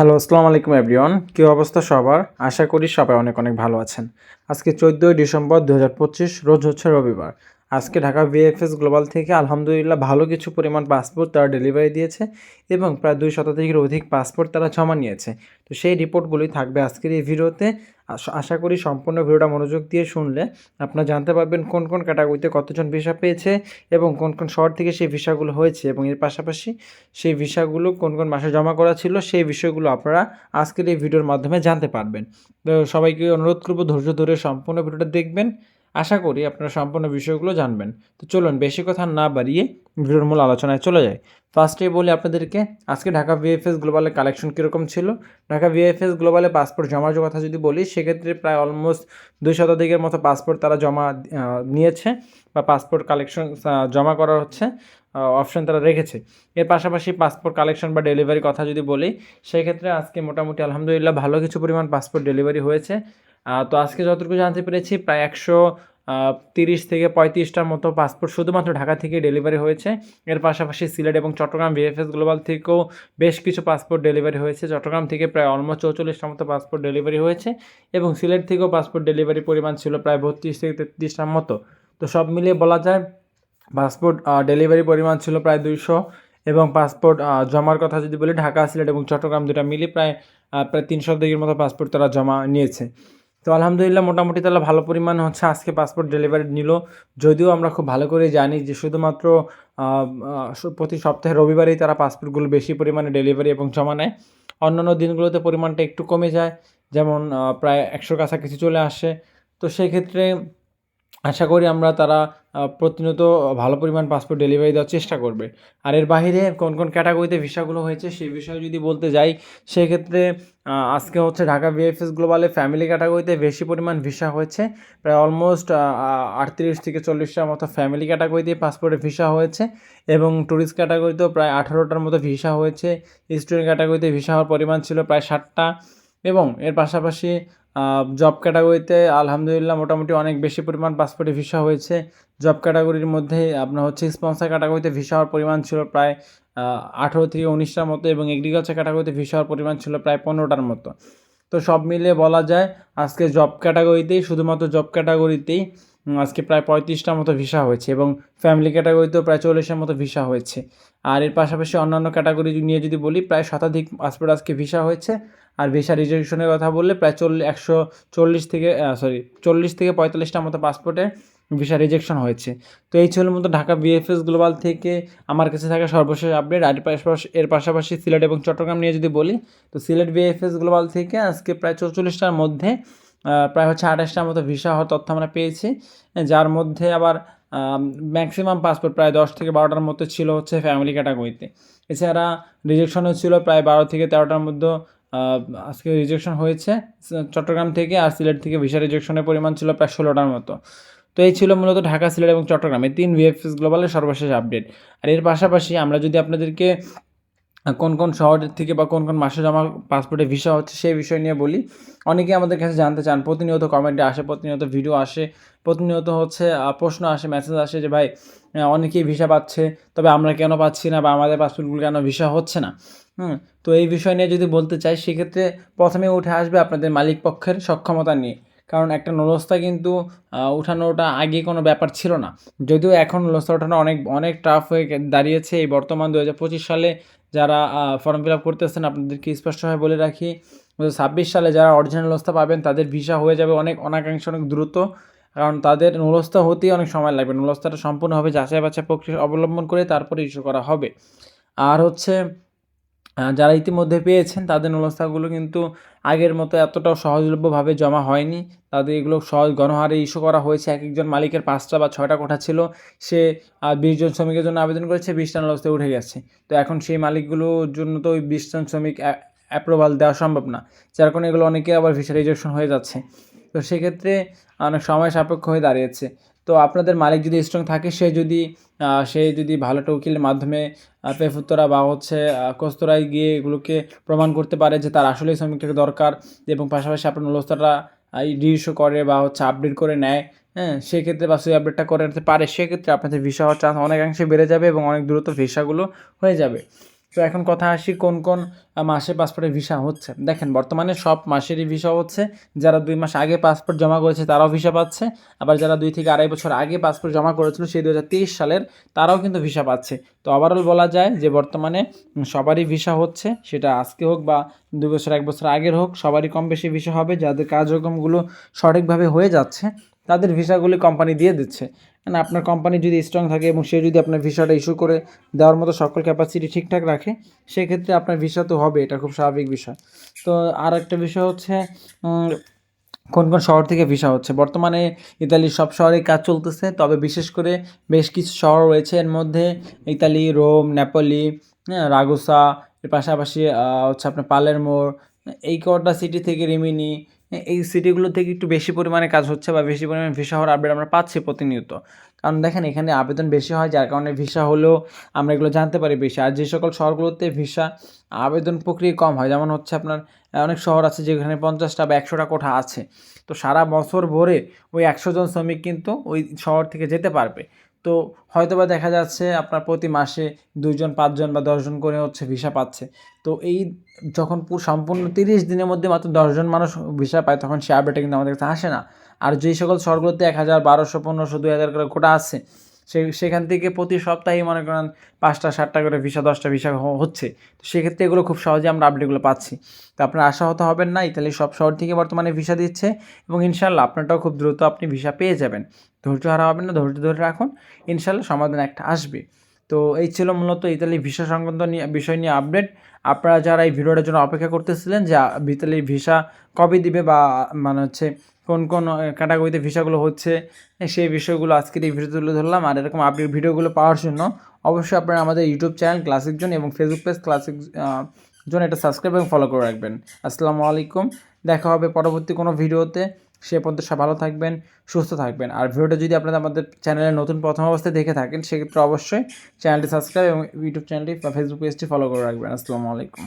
Hello, আসসালামু আলাইকুম everyone. কী অবস্থা সবার? আশা করি সবাই অনেক অনেক ভালো আছেন। আজকে চোদ্দোই ডিসেম্বর দু রোজ হচ্ছে রবিবার। আজকে ঢাকা ভিএফএস গ্লোবাল থেকে আলহামদুলিল্লাহ ভালো কিছু পরিমাণ পাসপোর্ট তারা ডেলিভারি দিয়েছে এবং প্রায় দুই শতাধিকের অধিক পাসপোর্ট তারা জমা নিয়েছে। তো সেই রিপোর্টগুলি থাকবে আজকের এই ভিডিওতে। আশা করি সম্পূর্ণ ভিডিওটা মনোযোগ দিয়ে শুনলে আপনারা জানতে পারবেন কোন কোন ক্যাটাগরিতে কতজন ভিসা পেয়েছে এবং কোন কোন শহর থেকে সেই ভিসাগুলো হয়েছে এবং এর পাশাপাশি সেই ভিসাগুলো কোন কোন মাসে জমা করা ছিল সেই বিষয়গুলো আপনারা আজকের এই ভিডিওর মাধ্যমে জানতে পারবেন। তো সবাইকে অনুরোধ করব ধৈর্য ধরে সম্পূর্ণ ভিডিওটা দেখবেন। আশা করি আপনারা সম্পূর্ণ বিষয়গুলো জানবেন। তো চলুন, বেশি কথা না বাড়িয়ে ভিডিওর মূল আলোচনায় চলে যাই। ফার্স্টে বলি আপনাদেরকে, আজকে ঢাকা ভিএফএস গ্লোবালের কালেকশন কীরকম ছিল? ঢাকা ভিএফএস গ্লোবালে পাসপোর্ট জমার কথা যদি বলি, সেক্ষেত্রে প্রায় অলমোস্ট দুই শতাধিকের মতো পাসপোর্ট তারা জমা নিয়েছে বা পাসপোর্ট কালেকশন জমা করা হচ্ছে। অপশন তারা রেখেছে। এর পাশাপাশি পাসপোর্ট কালেকশন বা ডেলিভারি কথা যদি বলি, সেক্ষেত্রে আজকে মোটামুটি আলহামদুলিল্লাহ ভালো কিছু পরিমাণ পাসপোর্ট ডেলিভারি হয়েছে। তো আজকে যতটুকু জানতে পেরেছি, প্রায় একশো তিরিশ থেকে পঁয়ত্রিশটার মতো পাসপোর্ট শুধুমাত্র ঢাকা থেকে ডেলিভারি হয়েছে। এর পাশাপাশি সিলেট এবং চট্টগ্রাম ভিএফএস গ্লোবাল থেকেও বেশ কিছু পাসপোর্ট ডেলিভারি হয়েছে। চট্টগ্রাম থেকে প্রায় অলমোস্ট চৌচল্লিশটার মতো পাসপোর্ট ডেলিভারি হয়েছে এবং সিলেট থেকেও পাসপোর্ট ডেলিভারি পরিমাণ ছিল প্রায় বত্রিশ থেকে তেত্রিশটার মতো। তো সব মিলিয়ে বলা যায় পাসপোর্ট ডেলিভারি পরিমাণ ছিল প্রায় দুইশো এবং পাসপোর্ট জমার কথা যদি বলি, ঢাকা, সিলেট এবং চট্টগ্রাম দুটা মিলে প্রায় প্রায় তিনশো দিকের মতো পাসপোর্ট তারা জমা নিয়েছে। তো আলহামদুলিল্লাহ মোটামুটি তাহলে ভালো পরিমাণ হচ্ছে আজকে পাসপোর্ট ডেলিভারি নিল। যদিও আমরা খুব ভালো করে জানি যে শুধুমাত্র প্রতি সপ্তাহে রবিবারেই তারা পাসপোর্টগুলো বেশি পরিমাণে ডেলিভারি এবং জমা নেয়। অন্যান্য দিনগুলোতে পরিমাণটা একটু কমে যায়, যেমন প্রায় একশোর কাছাকাছি চলে আসে। তো সেই ক্ষেত্রে আশা করি আমরা তারা প্রতিনিয়ত ভালো পরিমাণ পাসপোর্ট ডেলিভারি দেওয়ার চেষ্টা করবে। আর এর বাইরে কোন কোন ক্যাটাগরিতে ভিসাগুলো হয়েছে সেই বিষয়ে যদি বলতে যাই, সেক্ষেত্রে আজকে হচ্ছে ঢাকা ভিএফএস গ্লোবালে ফ্যামিলি ক্যাটাগরিতে বেশি পরিমাণ ভিসা হয়েছে। প্রায় অলমোস্ট আটত্রিশ থেকে চল্লিশটার মতো ফ্যামিলি ক্যাটাগরিতে পাসপোর্টে ভিসা হয়েছে। এবং ট্যুরিস্ট ক্যাটাগরিতেও প্রায় আঠারোটার মতো ভিসা হয়েছে। স্টুডেন্ট ক্যাটাগরিতে ভিসা হওয়ার পরিমাণ ছিল প্রায় ষাটটা। এবং এর পাশাপাশি জব ক্যাটাগরিতে আলহামদুলিল্লাহ মোটামুটি অনেক বেশি পরিমাণ পাসপোর্টে ভিসা হয়েছে। জব ক্যাটাগরির মধ্যে আপনার হচ্ছে স্পন্সার ক্যাটাগরিতে ভিসা হওয়ার পরিমাণ ছিল প্রায় আঠেরো থেকে উনিশটার মতো এবং এগ্রিকালচার ক্যাটাগরিতে ভিসা হওয়ার পরিমাণ ছিল প্রায় পনেরোটার মতো। তো সব মিলিয়ে বলা যায়, আজকে জব ক্যাটাগরিতেই শুধুমাত্র জব ক্যাটাগরিতেই আজকে প্রায় পঁয়ত্রিশটার মতো ভিসা হয়েছে এবং ফ্যামিলি ক্যাটাগরিতেও প্রায় চল্লিশের মতো ভিসা হয়েছে। আর এর পাশাপাশি অন্যান্য ক্যাটাগরি নিয়ে যদি বলি, প্রায় শতাধিক পাসপোর্ট আজকে ভিসা হয়েছে। আর ভিসা রিজেকশনের কথা বললে প্রায় চল্লিশ একশো চল্লিশ থেকে সরি চল্লিশ থেকে পঁয়তাল্লিশটার মতো পাসপোর্টে ভিসা রিজেকশন হয়েছে। তো এই ছিল মতো ঢাকা বিএফএস গ্লোবাল থেকে আমার কাছে থাকা সর্বশেষ আপডেট আর এর পাশাপাশি সিলেট এবং চট্টগ্রাম নিয়ে যদি বলি, তো সিলেট বিএফএস গ্লোবাল থেকে আজকে প্রায় চৌচল্লিশটার মধ্যে প্রায় হচ্ছে আঠাশটার মতো ভিসা হওয়ার তথ্য আমরা পেয়েছি। যার মধ্যে আবার ম্যাক্সিমাম পাসপোর্ট প্রায় দশ থেকে বারোটার মধ্যে ছিল হচ্ছে ফ্যামিলি ক্যাটাগরিতে এছাড়া রিজেকশনও ছিল প্রায় বারো থেকে তেরোটার মধ্যে আজকে রিজেকশন হয়েছে। চট্টগ্রাম থেকে আর সিলেট থেকে ভিসা রিজেকশনের পরিমাণ ছিল প্রায় ষোলোটার মতো। তো এই ছিল মূলত ঢাকা, সিলেট এবং চট্টগ্রাম। তিন ভিএফএস গ্লোবালের সর্বশেষ আপডেট আর এর পাশাপাশি আমরা যদি আপনাদেরকে কোন কোন শহরের থেকে বা কোন কোন মাসে জমা পাসপোর্টে ভিসা হচ্ছে সেই বিষয় নিয়ে বলি। অনেকে আমাদের কাছে জানতে চান, প্রতিনিয়ত কমেন্টে আসে, প্রতিনিয়ত ভিডিও আসে, প্রতিনিয়ত হচ্ছে প্রশ্ন আসে মেসেজ আসে যে, ভাই অনেকেই ভিসা পাচ্ছে, তবে আমরা কেন পাচ্ছি না বা আমাদের পাসপোর্টগুলো কেন ভিসা হচ্ছে না? হুম, তো এই বিষয় নিয়ে যদি বলতে চাই, সেক্ষেত্রে প্রথমে উঠে আসবে আপনাদের মালিক পক্ষের সক্ষমতা নিয়ে। কারণ একটা নলস্তা কিন্তু উঠানোটা আগে কোনো ব্যাপার ছিল না। যদিও এখন নলস্তা ওঠানো অনেক অনেক টাফ হয়ে দাঁড়িয়েছে। এই বর্তমান দু হাজার পঁচিশ সালে যারা ফর্ম ফিল আপ করতেছেন, আপনাদেরকে স্পষ্টভাবে বলে রাখি ছাব্বিশ সালে যারা অরিজিনাল নলস্তা পাবেন, তাদের ভিসা হয়ে যাবে অনেক অনাকাঙ্ক্ষী অনেক দ্রুত। কারণ তাদের নলস্তা হতেই অনেক সময় লাগবে। নলস্তাটা সম্পূর্ণভাবে যাচাই বাছাই প্রক্রিয়া অবলম্বন করে তারপরে ইস্যু করা হবে। আর হচ্ছে যারা ইতিমধ্যে পেয়েছেন, তাদের নলস্তাগুলো কিন্তু আগের মতো এতটাও সহজলভ্যভাবে জমা হয়নি। তাদের এগুলো সহজ গণহারে ইস্যু করা হয়েছে। এক একজন মালিকের পাঁচটা বা ছয়টা কোঠা ছিল। সে বিশ জন শ্রমিকের জন্য আবেদন করেছে, বিশটা নলস্তায় উঠে গেছে। তো এখন সেই মালিকগুলোর জন্য তো ওই বিশজন শ্রমিক অ্যাপ্রুভাল দেওয়া সম্ভব না। যার কারণে এগুলো অনেকে আবার ভিসা রিজেকশন হয়ে যাচ্ছে। তো সেক্ষেত্রে অনেক সময় সাপেক্ষ হয়ে দাঁড়িয়েছে। তো আপনাদের মালিক যদি স্ট্রং থাকে, সে যদি সে যদি ভালো একটা উকিলের মাধ্যমে পেফুত্তরা বা হচ্ছে কস্তরায় গিয়ে এগুলোকে প্রমাণ করতে পারে যে তার আসলেই শ্রমিকটাকে দরকার এবং পাশাপাশি আপনার নলস্তাটা রিইস্যু করে বা হচ্ছে আপডেট করে নেয় হ্যাঁ সেক্ষেত্রে বা সেই আপডেটটা করে নিতে পারে। সেক্ষেত্রে আপনাদের ভিসা হওয়ার চান্স অনেকাংশে বেড়ে যাবে এবং অনেক দ্রুত ভিসাগুলো হয়ে যাবে। তো এখন কথা আসি কোন কোন মাসে পাসপোর্টের ভিসা হচ্ছে। দেখেন, বর্তমানে সব মাসেরই ভিসা হচ্ছে। যারা দুই মাস আগে পাসপোর্ট জমা করেছে, তারাও ভিসা পাচ্ছে। আবার যারা দুই থেকে আড়াই বছর আগে পাসপোর্ট জমা করেছিল, সেই দু হাজার তেইশ সালের তারাও কিন্তু ভিসা পাচ্ছে। তো ওভারঅল বলা যায় যে, বর্তমানে সবারই ভিসা হচ্ছে। সেটা আজকে হোক বা দুই বছর, এক বছর আগের হোক, সবারই কম বেশি ভিসা হবে। যাদের কার্যক্রমগুলো সঠিকভাবে হয়ে যাচ্ছে, তাদের ভিসাগুলি কোম্পানি দিয়ে দিচ্ছে। মানে আপনার কোম্পানি যদি স্ট্রং থাকে এবং সে যদি আপনার ভিসাটা ইস্যু করে, দেওয়ার মতো সকল ক্যাপাসিটি ঠিকঠাক রাখে, সেক্ষেত্রে আপনার ভিসা তো হবে, এটা খুব স্বাভাবিক বিষয়। তো আর একটা বিষয় হচ্ছে কোন কোন শহর থেকে ভিসা হচ্ছে? বর্তমানে ইতালির সব শহরে কাজ চলতেছে, তবে বিশেষ করে বেশ কিছু শহর রয়েছে এর মধ্যে, ইতালি, রোম, নেপোলি হ্যাঁ রাগুসা, এর পাশাপাশি হচ্ছে আপনার পালেরমোর এই কটা সিটি থেকে রিমিনি এই সিটিগুলো থেকে একটু বেশি পরিমাণে কাজ হচ্ছে বা বেশি পরিমাণে ভিসা হওয়ার আপডেট আমরা পাচ্ছি প্রতিনিয়ত। কারণ দেখেন, এখানে আবেদন বেশি হয়, যার কারণে ভিসা হলেও আমরা এগুলো জানতে পারি বেশি। আর যে সকল শহরগুলোতে ভিসা আবেদন প্রক্রিয়া কম হয়, যেমন হচ্ছে আপনার অনেক শহর আছে যেখানে পঞ্চাশটা বা একশোটা কোঠা আছে। তো সারা বছর ভরে ওই একশো জন শ্রমিক কিন্তু ওই শহর থেকে যেতে পারবে। তো হয়তোবা দেখা যাচ্ছে আপনার প্রতি মাসে দুজন পাঁচজন বা দশজন করে হচ্ছে ভিসা পাচ্ছে। তো এই যখন সম্পূর্ণ তিরিশ দিনের মধ্যে মাত্র দশজন মানুষ ভিসা পায়, তখন সে আপডেটটা কিন্তু আমাদের কাছে আসে না। আর যেই সকল শহরগুলোতে এক হাজার, বারোশো, পনেরোশো, দুই হাজার করে কোটা আছে সে, সেখান থেকে প্রতি সপ্তাহে মনে করেন পাঁচটা, সাতটা করে ভিসা, দশটা ভিসা হচ্ছে। তো সেক্ষেত্রে এগুলো খুব সহজে আমরা আপডেটগুলো পাচ্ছি। তো আপনার আশাহত হবেন না, ইতালি সব শহর থেকে বর্তমানে ভিসা দিচ্ছে এবং ইনশাল্লাহ আপনারটাও খুব দ্রুত আপনি ভিসা পেয়ে যাবেন। ধৈর্য হারা হবেন না, ধৈর্য ধরে রাখুন ইনশাল্লাহ সমাধান একটা আসবে। তো এই ছিল মূলত ইতালি ভিসা সংক্রান্ত বিষয় নিয়ে আপডেট আপনারা যারা এই ভিডিওটার জন্য অপেক্ষা করতেছিলেন যে ইতালির ভিসা কবে দিবে বা মানে হচ্ছে কোন কোন ক্যাটাগরিতে ভিসাগুলো হচ্ছে সেই বিষয়গুলো আজকের এই ভিডিও তুলে ধরলাম। আর এরকম আপডেট ভিডিওগুলো পাওয়ার জন্য অবশ্যই আপনারা আমাদের ইউটিউব চ্যানেল ক্লাসিক জোন এবং ফেসবুক পেজ ক্লাসিক জোন এটা সাবস্ক্রাইব এবং ফলো করে রাখবেন। আসসালামু আলাইকুম। দেখা হবে পরবর্তী কোনো ভিডিওতে সে পর্যন্ত সব ভালো থাকবেন, সুস্থ থাকবেন। আর ভিডিওটা যদি আপনারা আমাদের চ্যানেলে নতুন প্রথম অবস্থায় দেখে থাকেন, সেক্ষেত্রে অবশ্যই চ্যানেলটি সাবস্ক্রাইব এবং ইউটিউব চ্যানেলটি বা ফেসবুক পেজটি ফলো করে রাখবেন। আসসালামু আলাইকুম।